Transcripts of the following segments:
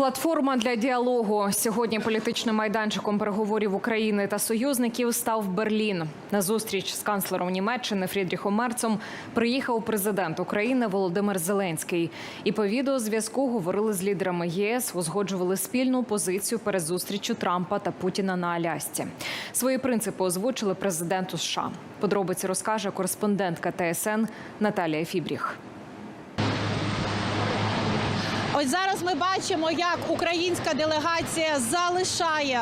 Платформа для діалогу сьогодні політичним майданчиком переговорів України та союзників став Берлін. На зустріч з канцлером Німеччини Фрідріхом Мерцом приїхав президент України Володимир Зеленський. І по відеозв'язку говорили з лідерами єС, узгоджували спільну позицію перед зустрічю Трампа та Путіна на Алясці. Свої принципи озвучили президенту США. Подробиці розкаже кореспондентка ТСН Наталія Фібріх. Ось зараз ми бачимо, як українська делегація залишає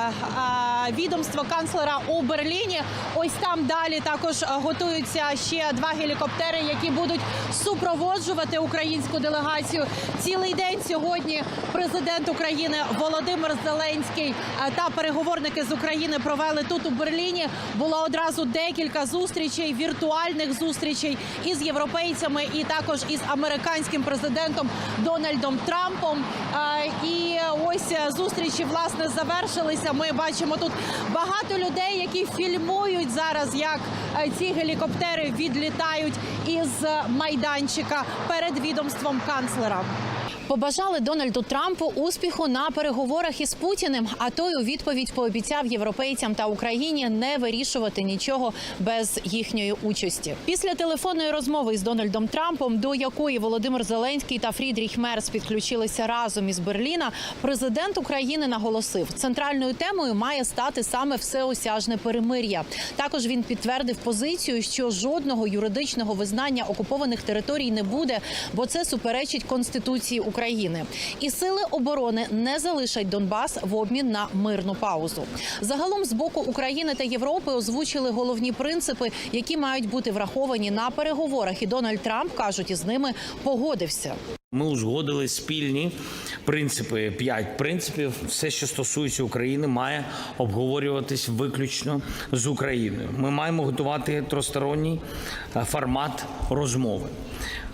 відомство канцлера у Берліні. Ось там далі також готуються ще два гелікоптери, які будуть супроводжувати українську делегацію. Цілий день сьогодні президент України Володимир Зеленський та переговорники з України провели тут у Берліні. Було одразу декілька зустрічей, віртуальних зустрічей із європейцями, і також із американським президентом Дональдом Трампом. А, І ось е, зустрічі власне завершилися. Ми бачимо тут багато людей, які фільмують зараз, як е, ці гелікоптери відлітають із майданчика перед відомством канцлера. Побажали Дональду Трампу успіху на переговорах із Путіним. А той у відповідь пообіцяв європейцям та Україні не вирішувати нічого без їхньої участі. Після телефонної розмови із Дональдом Трампом, до якої Володимир Зеленський та Фрідріх Мерц підключилися разом із Берліна, президент України наголосив, центральною темою має стати саме всеосяжне перемир'я. Також він підтвердив позицію, що жодного юридичного визнання окупованих територій не буде, бо це суперечить конституції України. І сили оборони не залишать Донбас в обмін на мирну паузу. Загалом з боку України та Європи озвучили головні принципи, які мають бути враховані на переговорах. І Дональд Трамп кажуть, із ними погодився. Ми узгодили спільні принципи, п'ять принципів. Все, що стосується України, має обговорюватись виключно з Україною. Ми маємо готувати тросторонній е, формат розмови.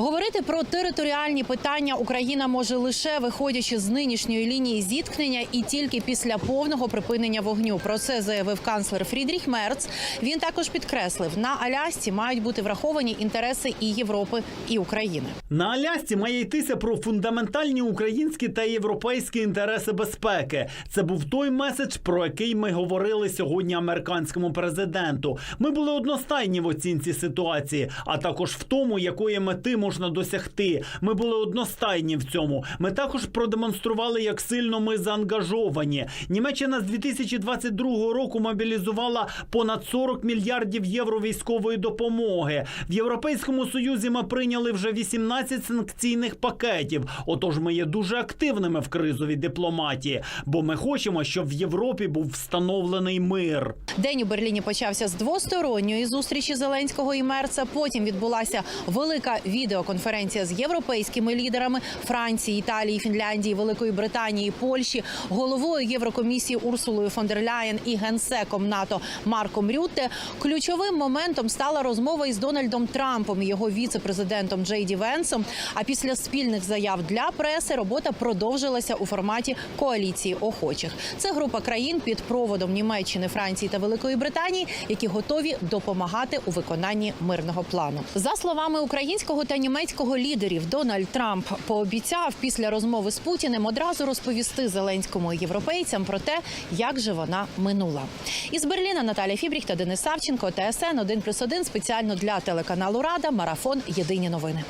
Говорити про територіальні питання Україна може лише виходячи з нинішньої лінії зіткнення і тільки після повного припинення вогню. Про це заявив канцлер Фрідріх Мерц. Він також підкреслив, на Алясці мають бути враховані інтереси і Європи, і України. На Алясці має йтися про фундаментальні українські та європейські інтереси безпеки. Це був той меседж, про який ми говорили сьогодні американському президенту. Ми були одностайні в оцінці ситуації, а також в тому, якої мети можна досягти. Ми були одностайні в цьому. Ми також продемонстрували, як сильно ми заангажовані. Німеччина з 2022 року мобілізувала понад 40 мільярдів євро військової допомоги. В Європейському Союзі ми прийняли вже 18 санкційних пакетів. Отож, ми є дуже активними в кризовій дипломатії, бо ми хочемо, щоб в Європі був встановлений мир. День у Берліні почався з двосторонньої зустрічі Зеленського і Мерца. Потім відбулася велика відеоконференція з європейськими лідерами Франції, Італії, Фінляндії, Великої Британії, Польщі, головою Єврокомісії Урсулою фон дер Ляєн і генсеком НАТО Марком Рютте. Ключовим моментом стала розмова із Дональдом Трампом і його віце-президентом Джей Ді Венсом. А після спільних заяв для преси робота продовжилася у форматі коаліції охочих. Це група країн під проводом Німеччини, Франції та Великої Британії, які готові допомагати у виконанні мирного плану. За словами українського та німецького лідерів, Дональд Трамп пообіцяв після розмови з Путіним одразу розповісти Зеленському і європейцям про те, як же вона минула. Із Берліна Наталя Фібріх та Денис Савченко, ТСН 1+,1 спеціально для телеканалу Рада. Марафон Єдині новини.